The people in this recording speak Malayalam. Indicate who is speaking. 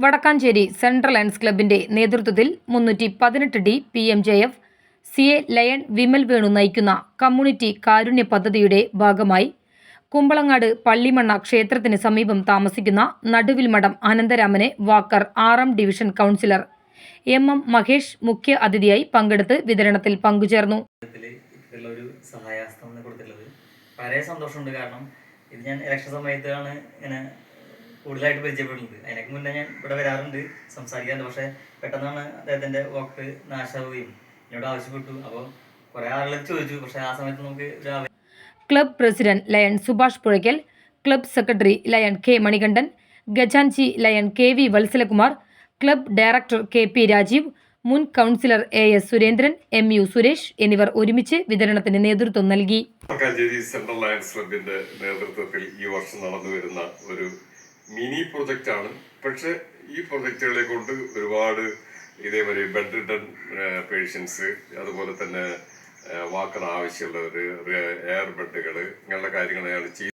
Speaker 1: വടക്കാഞ്ചേരി സെൻട്രൽ ലയൺസ് ക്ലബിന്റെ നേതൃത്വത്തിൽ മുന്നൂറ്റി പതിനെട്ട് D P M J F C A lion Vimal Venu നയിക്കുന്ന കമ്മ്യൂണിറ്റി കാരുണ്യ പദ്ധതിയുടെ ഭാഗമായി കുമ്പളങ്ങാട് പള്ളിമണ്ണ ക്ഷേത്രത്തിന് സമീപം താമസിക്കുന്ന നടുവിൽ മഠം അനന്തരാമനെ വാക്കർ ആറാം division councillor M M Mahesh മുഖ്യ അതിഥിയായി പങ്കെടുത്ത് വിതരണത്തിൽ പങ്കുചേർന്നു.
Speaker 2: വളരെ സന്തോഷമുണ്ട് കാരണം ഇത് ഞാൻ ഇലക്ഷൻ സമയത്താണ് ഇങ്ങനെ കൂടുതലായിട്ട് പരിചയപ്പെടുന്നത് അതിനൊക്കെ മുന്നേ ഞാൻ ഇവിടെ വരാറുണ്ട് സംസാരിക്കാറുണ്ട്. പക്ഷേ പെട്ടെന്നാണ് അദ്ദേഹത്തിന്റെ വാക്ക് നാശാവുകയും എന്നോട് ആവശ്യപ്പെട്ടു. അപ്പോൾ കുറേ ആളുകൾ ചോദിച്ചു. പക്ഷേ ആ സമയത്ത് നമുക്ക് ഒരു
Speaker 1: club president lion Subhash Puzhakkal club secretary lion K Manikandan ഗജാൻജി lion K V Valsalakumar club director K P Rajeev മുൻ councillor A S Surendran M U Suresh എന്നിവർ ഒരുമിച്ച് വിതരണത്തിന് നേതൃത്വം നൽകി.
Speaker 3: വടക്കാഞ്ചേരി സെൻട്രൽ ലയൺസ് ക്ലബിന്റെ നേതൃത്വത്തിൽ ഈ വർഷം നടന്നു വരുന്ന ഒരു മിനി പ്രൊജക്റ്റ് ആണ് പക്ഷെ ഈ പ്രൊജക്റ്റുകളെ കൊണ്ട് ഒരുപാട് ഇതേപോലെ ബെഡ് റിട്ടൺ പേഷ്യൻസ് അതുപോലെ തന്നെ വാക്കർ ആവശ്യമുള്ളവർ എയർ ബെഡുകൾ ഇങ്ങനെയുള്ള കാര്യങ്ങൾ അയാൾ ചെയ്യുന്നത്